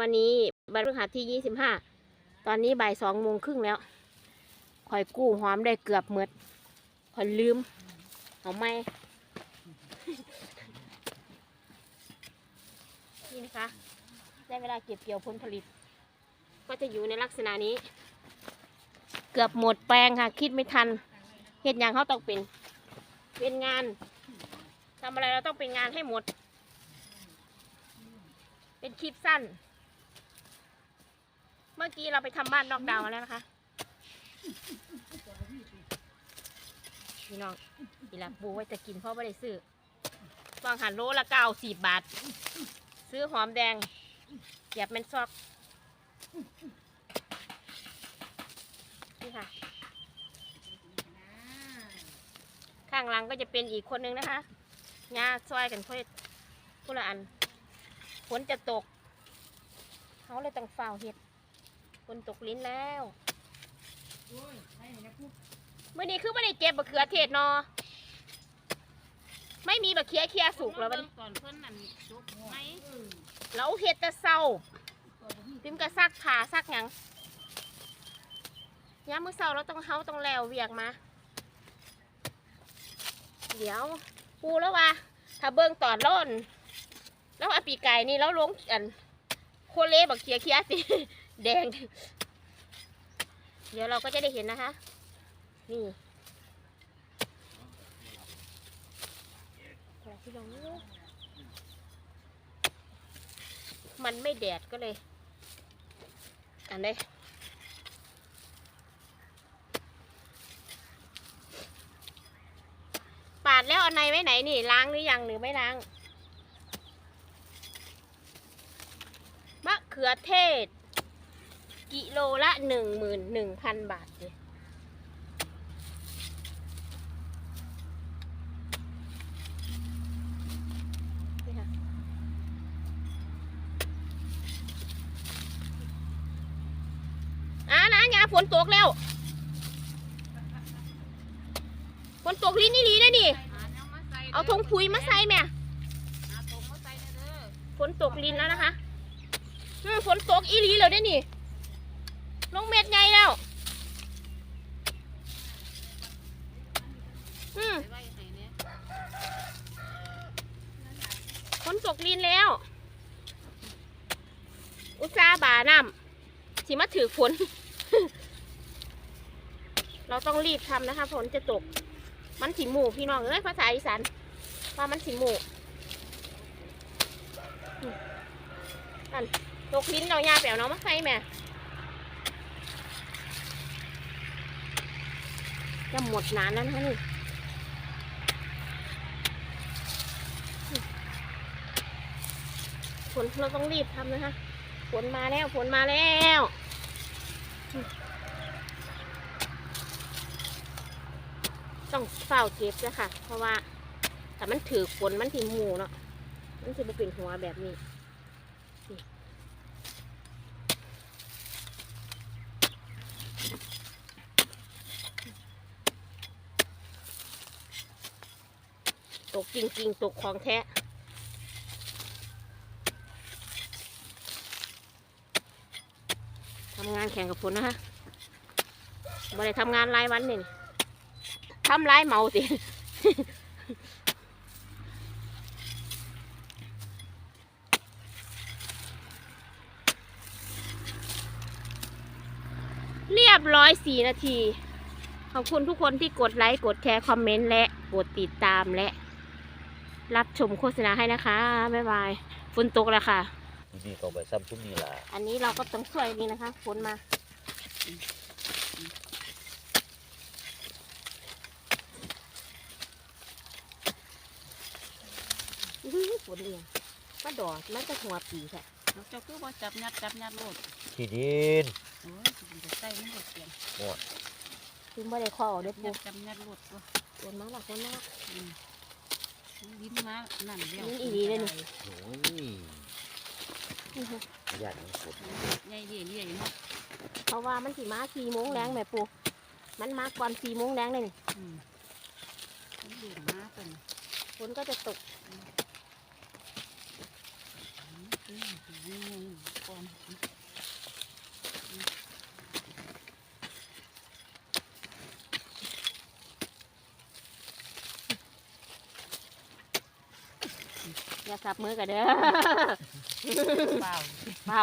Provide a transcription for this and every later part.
วันนี้วันพฤหัสที่ยี่สิบห้าตอนนี้บ่ายสองโมงครึ่งแล้วคอยกู้หอมได้เกือบหมดคอยลืมเอาไม่นี่นะคะ ได้เวลาเก็บเกี่ยวผลผลิต ก็จะอยู่ในลักษณะนี้ เกือบหมดแปลงค่ะ คิดไม่ทันเหตุอย่างเขาต้องเป็น เป็นงานทำอะไรเราต้องเป็นงานให้หมด เป็นคลิปสั้น มื่อกี้เราไปทำบ้านนอกดาวมาแล้วนะคะพี่น้องอีหลักปูไว้จะกินเพราะไม่ได้ซื้อวางหันโลละเก้าสิบบาท ซื้อหอมแดงเสียบเป็นซอกนี่ค่ะ ข้างหลังก็จะเป็นอีกคนนึงนะคะงาซอยกันเพื่อคนละอันฝนจะตก เขาเลยต้องเฝ้าเห็ด ฝนตกลิ้นแล้วเมื่อนี้คือไม่ได้เก็บมะเขือเทศเนอ ไม่มีมะเขือเคียสุกแล้วมันก่อนเพิ่นนั่นจุกไหมแล้วเห็ดแต่เศร้าพิมพ์กระซักผ่าซักหยังยามมื้อเศร้าเราต้องเฮาต้องแล้วเวียกมา เดี๋ยวปูแล้วว่าถ้าเบิ่งตอนร้อนแล้วอาปีไก่นี่แล้วลงอันโคเลบักเคียเคียสิ แดง เดี๋ยวเราก็จะได้เห็นนะคะ นี่ที่ลองมันไม่แดดก็เลย อันนี้ปาดแล้วเอาในไว้ไหนนี่ล้างหรือยังหรือไม่ล้างมะเขือเทศ กิโลละหนึ่งหมื่นหนึ่งพันบาทเลยนี่ค่ะอ่านะยาฝนตกแล้ว ฝนตกลิ้นนี่ลีได้นี่ เอาทงคุยมาใส่แม่ฝนตกลิ้นแล้วนะคะฝนตกอีลีแล้วได้นี่ ลงเม็ดใหญ่แล้ว อืมฝนตกลิ้นแล้ว อุตสาห์บาน้ำสิมาถือฝน เราต้องรีบทำนะคะฝนจะตก มันสิหมู่พี่น้องเอ้ยภาษาอีสานว่ามันสิหมู่อันตกลิ้นเรายาแปลวเนาะมาใส่แม่ จะหมดนานแล้วนะคะนี่ฝนเราต้องรีบทำนะคะฝนมาแล้วฝนมาแล้วต้องเฝ้าเก็บนะคะเพราะว่าแต่มันถือฝนมันถีหมูเนาะมันจะเป็นหัวแบบนี้ ตกจริงๆ ตกของแท้ทำงานแข่งกับฝนนะคะบ่ได้ทำงานรายวันนี่ทำรายเมาสิเรียบร้อยสี่นาที ขอบคุณทุกคนที่กดไลค์ กดแชร์ คอมเมนต์ และ กดติดตามและ รับชมโฆษณาให้นะคะ บ๊ายบายฝนตกแล้วค่ะ นี่เขาไปซ้ำซุ้มนี่ล่ะอันนี้เราก็ต้องช่วยนี่นะคะฝนมาอื้อฝนเรียงมาดอกมันจะหัวปีแท้เราเจ้าคือบ่จับยัดจับยัดโลดที่ดินโอ้ยสิมันจะใส่มันบ่เปลี่ยนคือไม่ได้ข้อออกเด้อยัปูดจับยัดโลดตัวฝนมาหลักฝนมาอืม ลิ้นมานั่นเดียวลิ้นอีหลีเลยนี่ โอ้ยอื้อหือญาติของผมใหญ่เรื่อยๆเนาะเพราะว่ามันสีมาสี่โมงแรงแม่ปูมันมาก่อนสี่โมงแรงเลยนี่อืมมันเดือดมาเป็นฝนก็จะตกอืมอืมอืมก่อน ก่อน อย่าสับมือกันเด้อเปล่าเปล่า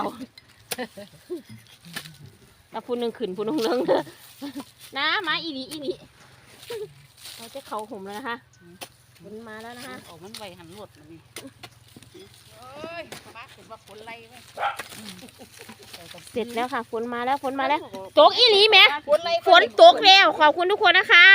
ถ้าพูนหนึ่งขืนพูนหนึ่งเรื่องเด้อนะมาอีนีอีนีเราจะเขาห่มแล้วนะคะฝนมาแล้วนะคะออกมันไวหันรถมันนี่เอ้ยบ้าเห็นว่าคนไล่ไหมเสร็จแล้วค่ะฝนมาแล้วฝนมาแล้วตกอีหลีไหมคนไล่ฝนตกแล้วขอบคุณทุกคนนะคะ